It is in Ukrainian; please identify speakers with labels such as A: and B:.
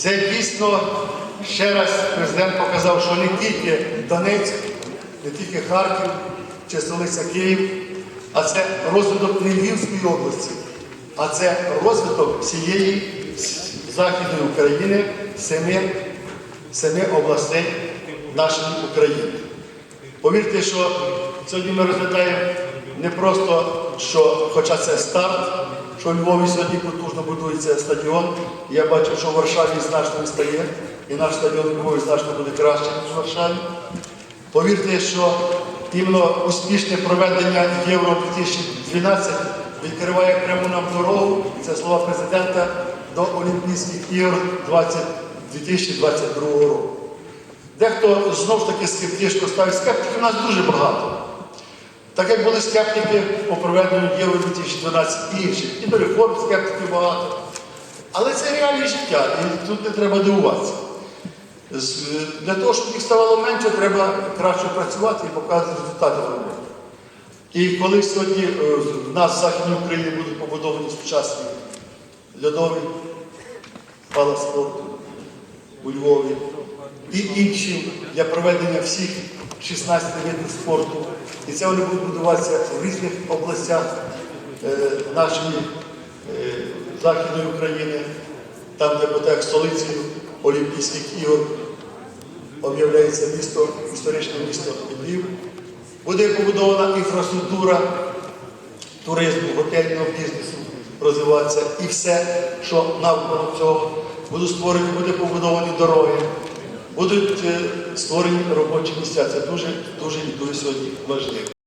A: Це дійсно ще раз президент показав, що не тільки Донецьк, не тільки Харків чи столиця Київ, а це розвиток Львівської області, а це розвиток всієї Західної України, семи, семи областей нашої України. Повірте, що сьогодні ми розглядаємо не просто, що, хоча це старт, що у Львові сьогодні потужно будується стадіон. Я бачу, що в Варшаві значно стає, і наш стадіон у Львові значно буде краще, ніж в Варшаві. Повірте, що іменно успішне проведення Євро 2012 відкриває пряму нам дорогу. Це слова президента до Олімпійських ігор 2022 року. Дехто знов ж таки скептично ставить. Скептиків у нас дуже багато. Так як були скептики по проведенню Євро 2012 і інших, і до реформ скептиків багато. Але це реальне життя, і тут не треба дивуватися. Для того, щоб їх ставало менше, треба краще працювати і показувати результати роботи. І коли сьогодні е, в нас в Західній Україні будуть побудовані сучасні льодові пала спорту у Львові і інші для проведення всіх 16 видів спорту. І це вони будуть будуватися в різних областях е, нашої е, Західної України, там, де буде столицею Олімпійських ігор об'являється місто, історичне місто Львів. Буде побудована інфраструктура туризму, готельного бізнесу розвиватися і все, що навколо цього. Будуть створені, буде побудовані дороги, будуть е, створені робочі місця. Це дуже, дуже і дуже сьогодні важливо.